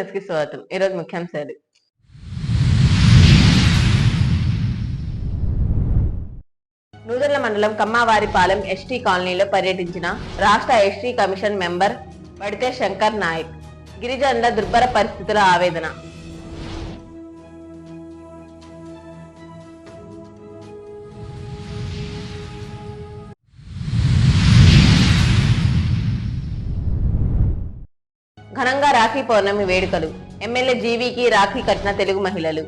నమస్కారం కి స్వాగతం. ఈరోజు ముఖ్యాంశాలు నూదెళ్ళ మండలం కమ్మావారిపాలెం ఎస్టీ కాలనీలో పర్యటించిన రాష్ట్ర ఎస్టీ కమిషన్ మెంబర్ బడితే శంకర్ నాయక్. గిరిజనుల దుర్భర పరిస్థితుల ఆవేదన. రాఖీ పౌర్ణమి వేడుకలు. ఎమ్మెల్యే జీవీకి రాఖీ కట్టిన తెలుగు మహిళలు.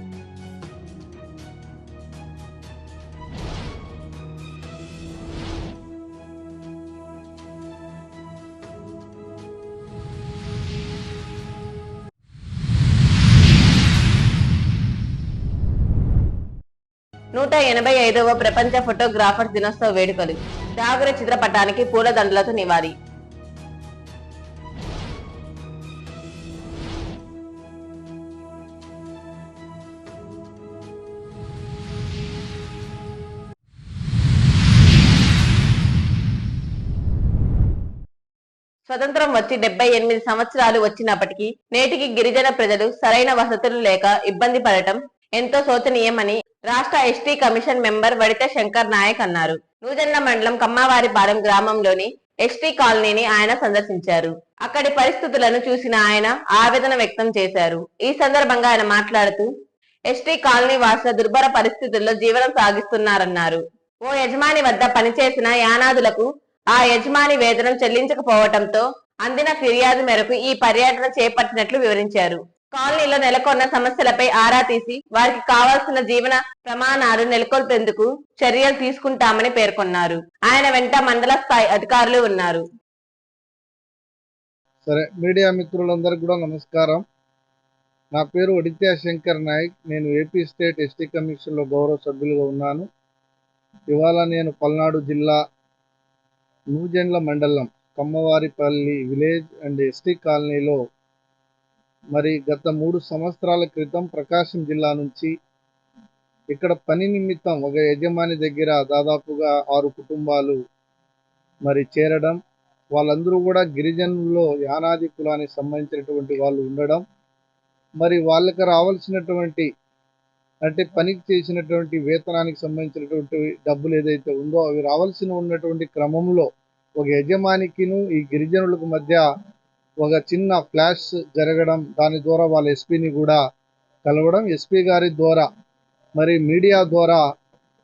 నూట ఎనభై ఐదవ ప్రపంచ ఫోటోగ్రాఫర్స్ దినోత్సవ వేడుకలు. డాగుర చిత్రపటానికి పూలదండలతో నివాళి స్వతంత్రం వచ్చి డెబ్బై ఎనిమిది సంవత్సరాలు వచ్చినప్పటికీ నేటికి గిరిజన ప్రజలు సరైన వసతులు లేక ఇబ్బంది పడటం ఎంతో శోచనీయమని రాష్ట్ర ST commission member Vadithya Shankar Naik అన్నారు. నూజెండ్ల మండలం కమ్మావారిపాలెం గ్రామంలోని ఎస్టీ కాలనీని ఆయన సందర్శించారు. అక్కడి పరిస్థితులను చూసిన ఆయన ఆవేదన వ్యక్తం చేశారు. ఈ సందర్భంగా ఆయన మాట్లాడుతూ ఎస్టీ కాలనీ వాసుల దుర్భర పరిస్థితుల్లో జీవనం సాగిస్తున్నారన్నారు. ఓ యజమాని వద్ద పనిచేసిన యానాదులకు ఆ యజమాని వేతనం చెల్లించకపోవటంతో అందిన ఫిర్యాదు మేరకు ఈ పర్యటన చేపట్టినట్లు వివరించారు. కాలనీలో నెలకొన్న సమస్యలపై ఆరా తీసి వారికి కావాల్సిన జీవన ప్రమాణాలు నెలకొల్పేందుకు చర్యలు తీసుకుంటామని పేర్కొన్నారు. ఆయన వెంట మండల స్థాయి అధికారులు ఉన్నారు. సరే మీడియా మిత్రులందరికీ కూడా నమస్కారం. నా పేరు ఒడిత్యా శంకర్ నాయక్. నేను ఏపీ స్టేట్ ఎస్టీ కమిషన్లో గౌరవ సభ్యులుగా ఉన్నాను. ఇవాళ నేను పల్నాడు జిల్లా నూజెండ్ల మండలం కమ్మవారిపల్లి విలేజ్ అండ్ ఎస్టీ కాలనీలో మరి గత మూడు సంవత్సరాల క్రితం ప్రకాశం జిల్లా నుంచి ఇక్కడ పని నిమిత్తం ఒక యజమాని దగ్గర దాదాపుగా ఆరు కుటుంబాలు మరి చేరడం వాళ్ళందరూ కూడా గిరిజనుల్లో యానాది కులానికి సంబంధించినటువంటి వాళ్ళు ఉండడం మరి వాళ్ళకి రావాల్సినటువంటి అంటే పనికి చేసినటువంటి వేతనానికి సంబంధించినటువంటి డబ్బులు ఏదైతే ఉందో అవి రావాల్సిన ఉన్నటువంటి క్రమంలో ఒక యజమానికిను ఈ గిరిజనులకు మధ్య ఒక చిన్న ఫ్లాష్ జరగడం దాని ద్వారా వాళ్ళ ఎస్పీని కూడా కలవడం ఎస్పీ గారి ద్వారా మరి మీడియా ద్వారా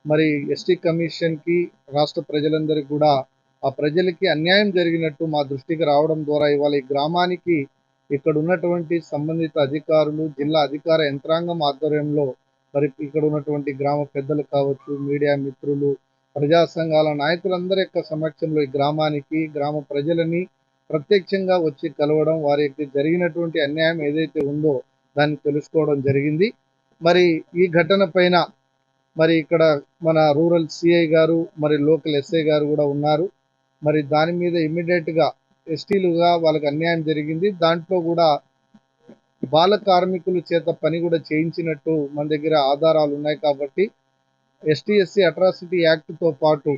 మరి ఎస్టీ కమిషన్కి రాష్ట్ర ప్రజలందరికీ కూడా ఆ ప్రజలకి అన్యాయం జరిగినట్టు మా దృష్టికి రావడం ద్వారా ఇవాళ ఈ గ్రామానికి ఇక్కడ ఉన్నటువంటి సంబంధిత అధికారులు జిల్లా అధికార యంత్రాంగం ఆధ్వర్యంలో మరి ఇక్కడ ఉన్నటువంటి గ్రామ పెద్దలు కావచ్చు మీడియా మిత్రులు ప్రజా సంఘాల నాయకులందరి యొక్క సమక్షంలో ఈ గ్రామానికి గ్రామ ప్రజలని ప్రత్యక్షంగా వచ్చి కలవడం వారికి జరిగినటువంటి అన్యాయం ఏదైతే ఉందో దాన్ని తెలుసుకోవడం జరిగింది. మరి ఈ ఘటన పైన మరి ఇక్కడ మన రూరల్ సిఐ గారు మరి లోకల్ ఎస్ఐ గారు కూడా ఉన్నారు. మరి దాని మీద ఇమ్మీడియట్గా ఎస్టీలుగా వాళ్ళకి అన్యాయం జరిగింది. దాంట్లో కూడా బాల కార్మికుల చేత పని కూడా చేయించినట్టు మన దగ్గర ఆధారాలు ఉన్నాయి కాబట్టి ఎస్టీఎస్సీ అట్రాసిటీ యాక్ట్తో పాటు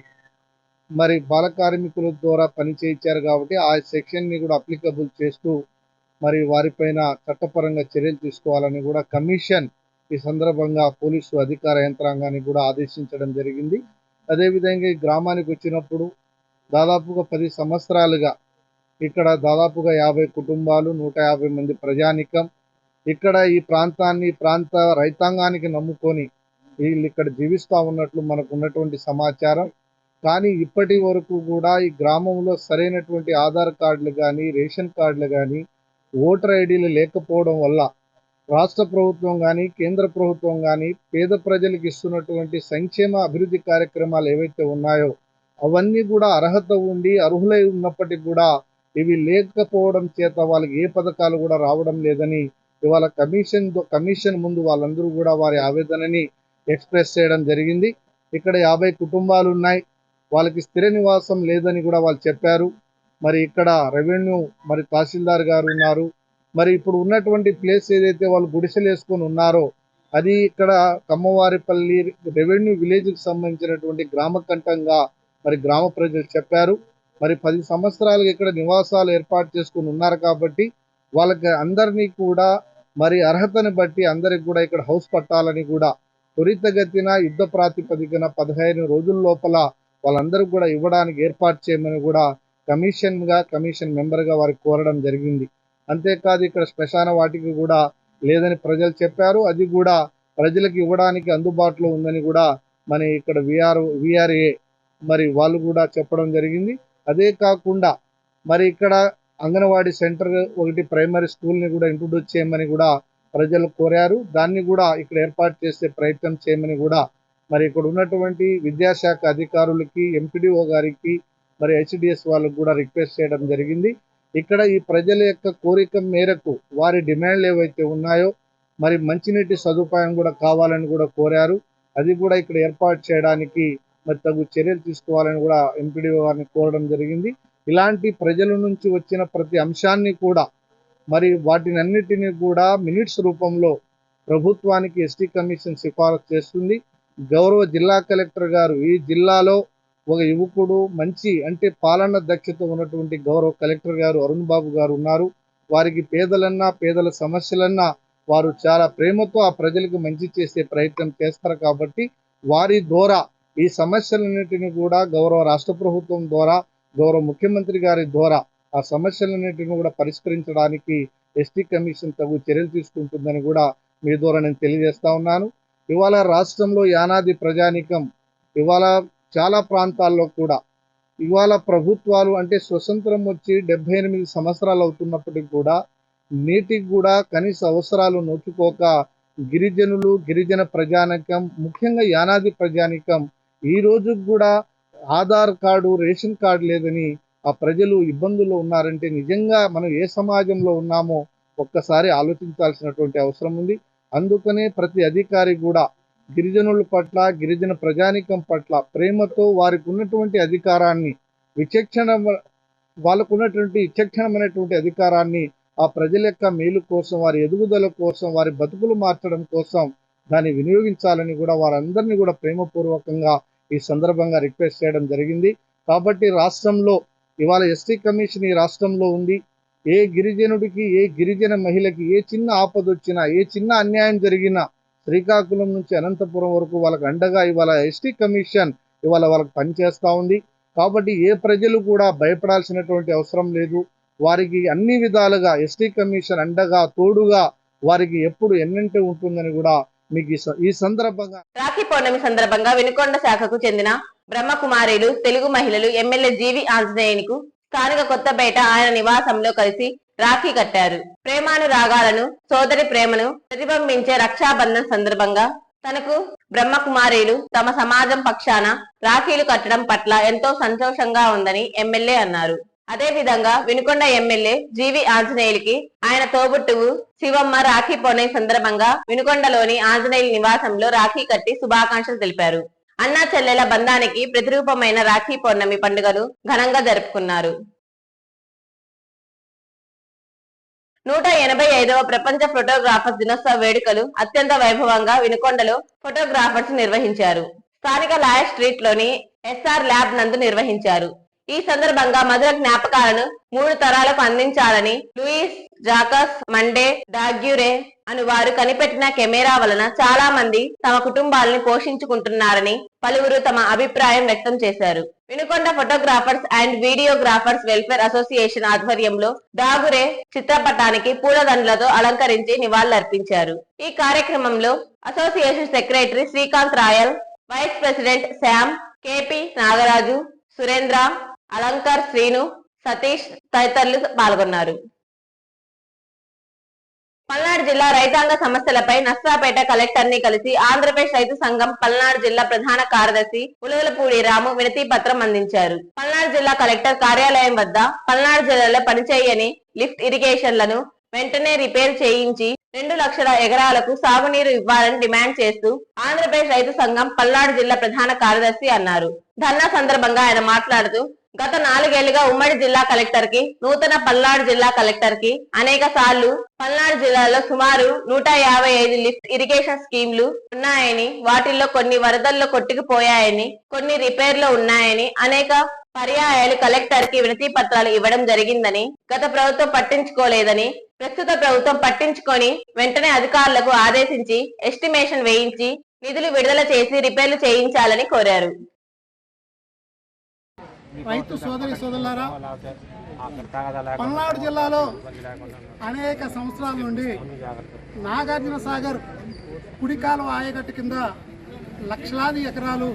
మరి బాల కార్మికుల ద్వారా పని చేయించారు కాబట్టి ఆ సెక్షన్ని కూడా అప్లికబుల్ చేస్తూ మరి వారిపైన చట్టపరంగా చర్యలు తీసుకోవాలని కూడా కమిషన్ ఈ సందర్భంగా పోలీసు అధికార యంత్రాంగాన్ని కూడా ఆదేశించడం జరిగింది. అదేవిధంగా ఈ గ్రామానికి వచ్చినప్పుడు దాదాపుగా పది సంవత్సరాలుగా ఇక్కడ దాదాపుగా యాభై కుటుంబాలు నూట యాభై మంది ప్రజానికం ఇక్కడ ఈ ప్రాంతాన్ని ప్రాంత రైతాంగానికి నమ్ముకొని వీళ్ళు ఇక్కడ జీవిస్తూ ఉన్నట్లు మనకు ఉన్నటువంటి సమాచారం. కానీ ఇప్పటి వరకు కూడా ఈ గ్రామంలో సరైనటువంటి ఆధార్ కార్డులు కానీ రేషన్ కార్డులు కానీ ఓటర్ ఐడీలు లేకపోవడం వల్ల రాష్ట్ర ప్రభుత్వం కానీ కేంద్ర ప్రభుత్వం కానీ పేద ప్రజలకు ఇస్తున్నటువంటి సంక్షేమ అభివృద్ధి కార్యక్రమాలు ఏవైతే ఉన్నాయో అవన్నీ కూడా అర్హత ఉండి అర్హులై ఉన్నప్పటికీ కూడా ఇవి లేకపోవడం చేత వాళ్ళకి ఏ పథకాలు కూడా రావడం లేదని ఇవాళ కమిషన్ కమిషన్ ముందు వాళ్ళందరూ కూడా వారి ఆవేదనని ఎక్స్ప్రెస్ చేయడం జరిగింది. ఇక్కడ యాభై కుటుంబాలు ఉన్నాయి వాళ్ళకి స్థిర నివాసం లేదని కూడా వాళ్ళు చెప్పారు. మరి ఇక్కడ రెవెన్యూ మరి తహసీల్దార్ గారు ఉన్నారు. మరి ఇప్పుడు ఉన్నటువంటి ప్లేస్ ఏదైతే వాళ్ళు గుడిసెలు వేసుకొని ఉన్నారో అది ఇక్కడ కమ్మవారిపల్లి రెవెన్యూ విలేజ్కి సంబంధించినటువంటి గ్రామ కంఠంగా మరి గ్రామ ప్రజలు చెప్పారు. మరి పది సంవత్సరాలుగా ఇక్కడ నివాసాలు ఏర్పాటు చేసుకుని ఉన్నారు కాబట్టి వాళ్ళకి అందరినీ కూడా మరి అర్హతను బట్టి అందరికి కూడా ఇక్కడ హౌస్ పట్టాలని కూడా త్వరితగతిన యుద్ధ ప్రాతిపదికన పదిహేను రోజుల లోపల వాళ్ళందరూ కూడా ఇవ్వడానికి ఏర్పాటు చేయమని కూడా కమిషన్గా కమిషన్ మెంబర్గా వారికి కోరడం జరిగింది. అంతేకాదు ఇక్కడ శ్మశాన వాటికి కూడా లేదని ప్రజలు చెప్పారు. అది కూడా ప్రజలకు ఇవ్వడానికి అందుబాటులో ఉందని కూడా మన ఇక్కడ విఆర్ విఆర్ఏ మరి వాళ్ళు కూడా చెప్పడం జరిగింది. అదే కాకుండా మరి ఇక్కడ అంగన్వాడీ సెంటర్ ఒకటి ప్రైమరీ స్కూల్ని కూడా ఇంట్రొడ్యూస్ చేయమని కూడా ప్రజలు కోరారు. దాన్ని కూడా ఇక్కడ ఏర్పాటు చేసే ప్రయత్నం చేయమని కూడా మరి ఇక్కడ ఉన్నటువంటి విద్యాశాఖ అధికారులకి ఎంపీడీఓ గారికి మరి హెచ్డిఎస్ వాళ్ళకి కూడా రిక్వెస్ట్ చేయడం జరిగింది. ఇక్కడ ఈ ప్రజల యొక్క కోరిక మేరకు వారి డిమాండ్లు ఏవైతే ఉన్నాయో మరి మంచినీటి సదుపాయం కూడా కావాలని కూడా కోరారు. అది కూడా ఇక్కడ ఏర్పాటు చేయడానికి మరి తగు చర్యలు తీసుకోవాలని కూడా ఎంపీడీఓ గారిని కోరడం జరిగింది. ఇలాంటి ప్రజల నుంచి వచ్చిన ప్రతి అంశాన్ని కూడా మరి వాటినన్నిటినీ కూడా మినిట్స్ రూపంలో ప్రభుత్వానికి ఎస్టీ కమిషన్ సిఫారసు చేస్తుంది. గౌరవ జిల్లా కలెక్టర్ గారు ఈ జిల్లాలో ఒక యువకుడు మంచి అంటే పాలన దక్షత ఉన్నటువంటి గౌరవ కలెక్టర్ గారు అరుణ్ బాబు గారు ఉన్నారు. వారికి పేదలన్నా పేదల సమస్యలన్నా వారు చాలా ప్రేమతో ఆ ప్రజలకు మంచి చేసే ప్రయత్నం చేస్తారు కాబట్టి వారి ద్వారా ఈ సమస్యలన్నిటిని కూడా గౌరవ రాష్ట్ర ప్రభుత్వం ద్వారా గౌరవ ముఖ్యమంత్రి గారి ద్వారా ఆ సమస్యలన్నింటిని కూడా పరిష్కరించడానికి ఎస్టీ కమిషన్ తగు చర్యలు తీసుకుంటుందని కూడా మీ ద్వారా నేను తెలియజేస్తా ఉన్నాను. ఇవాళ రాష్ట్రంలో యానాది ప్రజానికం ఇవాళ చాలా ప్రాంతాల్లో కూడా ఇవాళ ప్రభుత్వాలు అంటే స్వతంత్రం వచ్చి డెబ్బై ఎనిమిది సంవత్సరాలు అవుతున్నప్పటికీ కూడా నీటికి కూడా కనీస అవసరాలు నోచుకోక గిరిజనులు గిరిజన ప్రజానికం ముఖ్యంగా యానాది ప్రజానికం ఈ రోజు కూడా ఆధార్ కార్డు రేషన్ కార్డు లేదని ఆ ప్రజలు ఇబ్బందుల్లో ఉన్నారంటే నిజంగా మనం ఏ సమాజంలో ఉన్నామో ఒక్కసారి ఆలోచించాల్సినటువంటి అవసరం ఉంది. అందుకనే ప్రతి అధికారి కూడా గిరిజనుల పట్ల గిరిజన ప్రజానికం పట్ల ప్రేమతో వారికి ఉన్నటువంటి అధికారాన్ని విచక్షణ వాళ్ళకు ఉన్నటువంటి విచక్షణమైనటువంటి అధికారాన్ని ఆ ప్రజల యొక్క మేలు కోసం వారి ఎదుగుదల కోసం వారి బతుకులు మార్చడం కోసం దాన్ని వినియోగించాలని కూడా వారందరినీ కూడా ప్రేమపూర్వకంగా ఈ సందర్భంగా రిక్వెస్ట్ చేయడం జరిగింది. కాబట్టి రాష్ట్రంలో ఇవాళ ఎస్టీ కమిషన్ ఈ రాష్ట్రంలో ఉంది. ఏ గిరిజనుడికి ఏ గిరిజన మహిళకి ఏ చిన్న ఆపద వచ్చినా ఏ చిన్న అన్యాయం జరిగినా శ్రీకాకుళం నుంచి అనంతపురం వరకు వాళ్ళకి అండగా ఇవాళ ఎస్టీ కమిషన్ ఇవాళ వాళ్ళకి పనిచేస్తూ ఉంది. కాబట్టి ఏ ప్రజలు కూడా భయపడాల్సినటువంటి అవసరం లేదు. వారికి అన్ని విధాలుగా ఎస్టీ కమిషన్ అండగా తోడుగా వారికి ఎప్పుడు ఎన్నంటే ఉంటుందని కూడా మీకు ఈ సందర్భంగా రాఖీ పౌర్ణమి సందర్భంగా వినుకొండ శాఖకు చెందిన బ్రహ్మకుమారీలు తెలుగు మహిళలు ఎమ్మెల్యే జీవి ఆంజనేయునికు స్థానిక కొత్తపేట ఆయన నివాసంలో కలిసి రాఖీ కట్టారు. ప్రేమానురాగాలను సోదరి ప్రేమను ప్రతిబింబించే రక్షాబంధన్ సందర్భంగా తనకు బ్రహ్మకుమారీలు తమ సమాజం పక్షాన రాఖీలు కట్టడం పట్ల ఎంతో సంతోషంగా ఉందని ఎమ్మెల్యే అన్నారు. అదే విధంగా వినుకొండ ఎమ్మెల్యే జీవి ఆంజనేయులకి ఆయన తోబుట్టువు శివమ్మ రాఖీ పౌర్ణమి సందర్భంగా వినుకొండలోని ఆంజనేయుల నివాసంలో రాఖీ కట్టి శుభాకాంక్షలు తెలిపారు. అన్నా చెల్లెల బంధానికి ప్రతిరూపమైన రాఖీ పౌర్ణమి పండుగను ఘనంగా జరుపుకున్నారు. నూట ఎనభై ఐదవ ప్రపంచ ఫోటోగ్రాఫర్స్ దినోత్సవ వేడుకలు అత్యంత వైభవంగా వినుకొండలో ఫోటోగ్రాఫర్స్ నిర్వహించారు. స్థానిక లాయర్ స్ట్రీట్లోని ఎస్ఆర్ ల్యాబ్ నందు నిర్వహించారు. ఈ సందర్భంగా మధుర జ్ఞాపకాలను మూడు తరాలకు అందించాలని లూయిస్ జాకస్ మండే డాగ్యూరే అను వారు కనిపెట్టిన కెమెరా వలన చాలా మంది తమ కుటుంబాలను పోషించుకుంటున్నారని పలువురు తమ అభిప్రాయం వ్యక్తం చేశారు. Vinukonda Photographers and Videographers Welfare Association ఆధ్వర్యంలో డాగురే చిత్రపటానికి పూలదండలతో అలంకరించి నివాళులర్పించారు. ఈ కార్యక్రమంలో association secretary Srikanth Rayal vice president Shyam KP Nagaraju Surendra Alankar Srinu Satish తదితరులు పాల్గొన్నారు. పల్నాడు జిల్లా రైతాంగ సమస్యలపై నర్సాపేట కలెక్టర్ని కలిసి ఆంధ్రప్రదేశ్ రైతు సంఘం పల్నాడు జిల్లా ప్రధాన కార్యదర్శి ఉలవలపూడి రాము వినతి పత్రం అందించారు. పల్నాడు జిల్లా కలెక్టర్ కార్యాలయం వద్ద పల్నాడు జిల్లాలో పనిచేయని లిఫ్ట్ ఇరిగేషన్లను వెంటనే రిపేర్ చేయించి రెండు లక్షల ఎకరాలకు సాగునీరు ఇవ్వాలని డిమాండ్ చేస్తూ ఆంధ్రప్రదేశ్ రైతు సంఘం పల్నాడు జిల్లా ప్రధాన కార్యదర్శి అన్నారు. ధర్నా సందర్భంగా ఆయన మాట్లాడుతూ గత నాలుగేళ్ళుగా ఉమ్మడి జిల్లా కలెక్టర్కి నూతన పల్నాడు జిల్లా కలెక్టర్కి అనేక సార్లు పల్నాడు జిల్లాలో సుమారు నూట యాభై ఐదు లిఫ్ట్ ఇరిగేషన్ స్కీమ్లు ఉన్నాయని వాటిల్లో కొన్ని వరదల్లో కొట్టుకుపోయాయని కొన్ని రిపేర్లు ఉన్నాయని అనేక పర్యాయాలు కలెక్టర్కి వినతి పత్రాలు ఇవ్వడం జరిగిందని గత ప్రభుత్వం పట్టించుకోలేదని ప్రస్తుత ప్రభుత్వం పట్టించుకొని వెంటనే అధికారులకు ఆదేశించి ఎస్టిమేషన్ వేయించి నిధులు విడుదల చేసి రిపేర్లు చేయించాలని కోరారు. రైతు సోదరి సోదరులారా పల్నాడు జిల్లాలో అనేక సంవత్సరాల నుండి నాగార్జున సాగర్ కుడికాలం ఆయకట్టు కింద లక్షలాది ఎకరాలు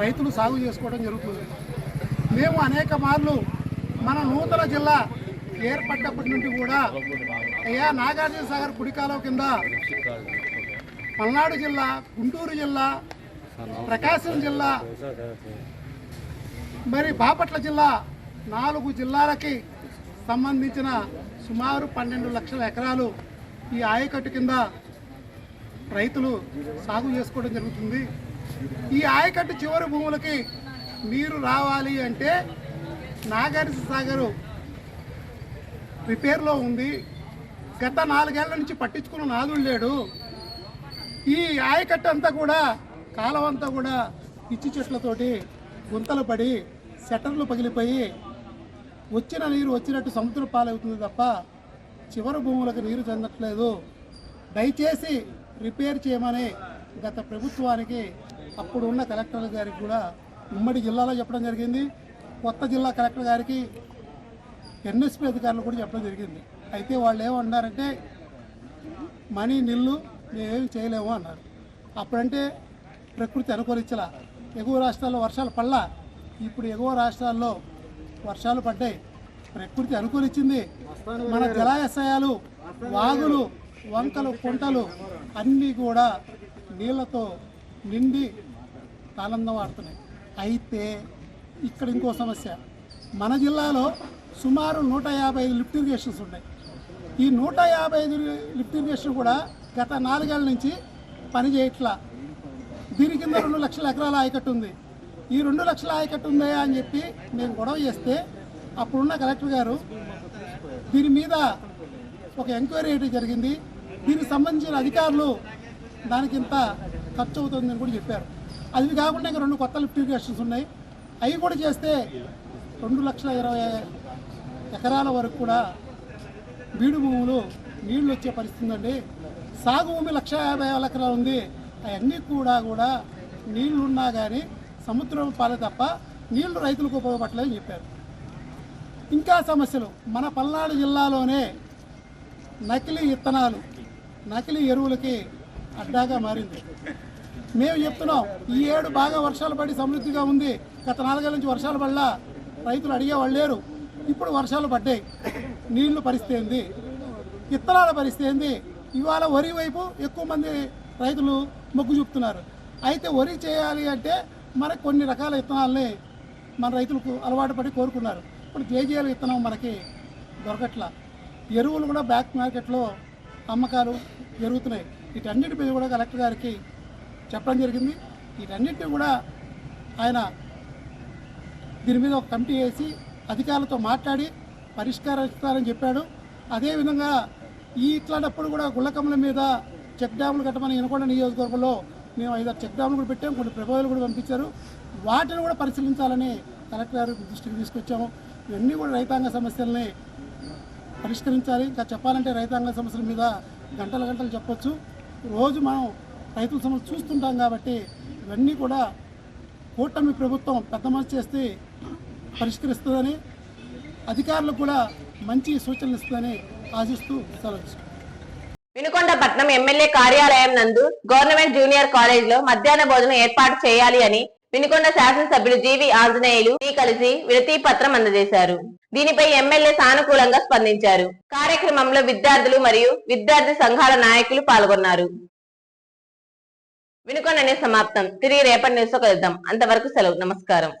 రైతులు సాగు చేసుకోవడం జరుగుతుంది. మేము అనేక మార్లు మన నూతన జిల్లా ఏర్పడ్డప్పటి నుండి కూడా అయ్యా నాగార్జున సాగర్ కుడికాలం కింద పల్నాడు జిల్లా గుంటూరు జిల్లా ప్రకాశం జిల్లా మరి బాపట్ల జిల్లా నాలుగు జిల్లాలకి సంబంధించిన సుమారు పన్నెండు లక్షల ఎకరాలు ఈ ఆయకట్టు కింద రైతులు సాగు చేసుకోవడం జరుగుతుంది. ఈ ఆయకట్టు చివరి భూములకి నీరు రావాలి అంటే నాగార్జున సాగరు రిపేర్లో ఉంది. గత నాలుగేళ్ళ నుంచి పట్టించుకున్న నాదుడు లేడు. ఈ ఆయకట్టు అంతా కూడా కాలం అంతా కూడా ఇచ్చి చెట్లతోటి గుంతలు పడి సెటర్లు పగిలిపోయి వచ్చిన నీరు వచ్చినట్టు సముద్ర పాలవుతుంది తప్ప చివరి భూములకు నీరు చెందట్లేదు. దయచేసి రిపేర్ చేయమని గత ప్రభుత్వానికి అప్పుడు ఉన్న కలెక్టర్ గారికి కూడా ఉమ్మడి జిల్లాలో చెప్పడం జరిగింది. కొత్త జిల్లా కలెక్టర్ గారికి ఎన్ఎస్పీ అధికారులు కూడా చెప్పడం జరిగింది. అయితే వాళ్ళు ఏమన్నారంటే మనీ నిల్లు మేమేమి చేయలేము అన్నారు. అప్పుడంటే ప్రకృతి అనుకూలించలా. ఎగువ రాష్ట్రాల్లో వర్షాలు పడలా. ఇప్పుడు ఎగువ రాష్ట్రాల్లో వర్షాలు పడ్డాయి ప్రకృతి అనుకూలించింది మన జలాశయాలు వాగులు వంకలు కుంటలు అన్నీ కూడా నీళ్ళతో నిండి ఆనందం ఆడుతున్నాయి. అయితే ఇక్కడ ఇంకో సమస్య. మన జిల్లాలో సుమారు నూట యాభై ఐదు లిఫ్ట్ ఇరిగేషన్స్ ఉన్నాయి. ఈ నూట యాభై ఐదు లిఫ్ట్ ఇరిగేషన్ కూడా గత నాలుగేళ్ళ నుంచి పని చేయట్లా దీని కింద రెండు లక్షల ఎకరాల ఆయకట్టు ఉంది. ఈ రెండు లక్షల ఆయకట్టు ఉందా అని చెప్పి నేను గొడవ చేస్తే అప్పుడున్న కలెక్టర్ గారు దీని మీద ఒక ఎంక్వైరీ చేయడం జరిగింది. దీనికి సంబంధించిన అధికారులు దానికి ఇంత ఖర్చు అవుతుందని కూడా చెప్పారు. అది కాకుండా ఇంకా రెండు కొత్త లిఫ్టిఫికేషన్స్ ఉన్నాయి. అవి కూడా చేస్తే రెండు లక్షల ఇరవై ఎకరాల వరకు కూడా బీడు భూములు నీళ్ళు వచ్చే పరిస్థితి ఉందండి. సాగు భూమి లక్ష యాభై వేల ఎకరాలు ఉంది. అవన్నీ కూడా కూడా నీళ్ళున్నా కానీ సముద్రం పాలే తప్ప నీళ్ళు రైతులకు ఉపయోగపడలేదని చెప్పారు. ఇంకా సమస్యలు. మన పల్నాడు జిల్లాలోనే నకిలీ విత్తనాలు నకిలీ ఎరువులకి అడ్డాగా మారింది. మేము చెప్తున్నాం ఈ ఏడు బాగా వర్షాలు పడి సమృద్ధిగా ఉంది. గత నాలుగేళ్ళ నుంచి వర్షాలు పడలా. రైతులు అడిగేవాళ్ళు లేరు. ఇప్పుడు వర్షాలు పడ్డాయి. నీళ్ళు పరిస్థితి ఏంది? విత్తనాల పరిస్థితి ఏంది? ఇవాళ వరి వైపు ఎక్కువ మంది రైతులు మొగ్గు చూపుతున్నారు. అయితే వరి చేయాలి అంటే మరి కొన్ని రకాల విత్తనాలని మన రైతులకు అలవాటు పడి కోరుకున్నారు. ఇప్పుడు జేజేఎల్ విత్తనం మనకి దొరకట్ల. ఎరువులు కూడా బ్యాక్ మార్కెట్లో అమ్మకాలు జరుగుతున్నాయి. వీటన్నిటి మీద కూడా కలెక్టర్ గారికి చెప్పడం జరిగింది. వీటన్నిటిని కూడా ఆయన దీని మీద ఒక కమిటీ వేసి అధికారులతో మాట్లాడి పరిష్కారం ఇస్తారని చెప్పాడు. అదేవిధంగా ఈ ఇట్లాంటప్పుడు కూడా గుళ్ళకమ్మల మీద చెక్ డ్యాములు కట్టమని వినకొండ నియోజకవర్గంలో మేము ఐదారు చెక్ డ్యాములు కూడా పెట్టాము కొన్ని ప్రభావాలు కూడా పంపించారు. వాటిని కూడా పరిశీలించాలని కలెక్టర్ గారి దృష్టికి తీసుకొచ్చాము. ఇవన్నీ కూడా రైతాంగ సమస్యల్ని పరిష్కరించాలి. ఇంకా చెప్పాలంటే రైతాంగ సమస్యల మీద గంటల గంటలు చెప్పొచ్చు. రోజు మనం రైతుల సమస్య చూస్తుంటాం కాబట్టి ఇవన్నీ కూడా కూటమి ప్రభుత్వం పెద్ద మనసు చేస్తే పరిష్కరిస్తుందని అధికారులకు కూడా మంచి సూచనలు ఇస్తుందని ఆశిస్తూ సెలవు వినుకొండపట్నం ఎమ్మెల్యే కార్యాలయం నందు గవర్నమెంట్ జూనియర్ కాలేజ్లో మధ్యాహ్న భోజనం ఏర్పాటు చేయాలి అని వినుకొండ శాసనసభ్యులు జీవి ఆంజనేయులు ఈ కలిసి విడతీ పత్రం అందజేశారు. దీనిపై ఎమ్మెల్యే సానుకూలంగా స్పందించారు. కార్యక్రమంలో విద్యార్థులు మరియు విద్యార్థి సంఘాల నాయకులు పాల్గొన్నారు. వినుకొండనే సమాప్తం. తిరిగి రేపటి న్యూస్ కలుద్దాం. అంతవరకు సెలవు. నమస్కారం.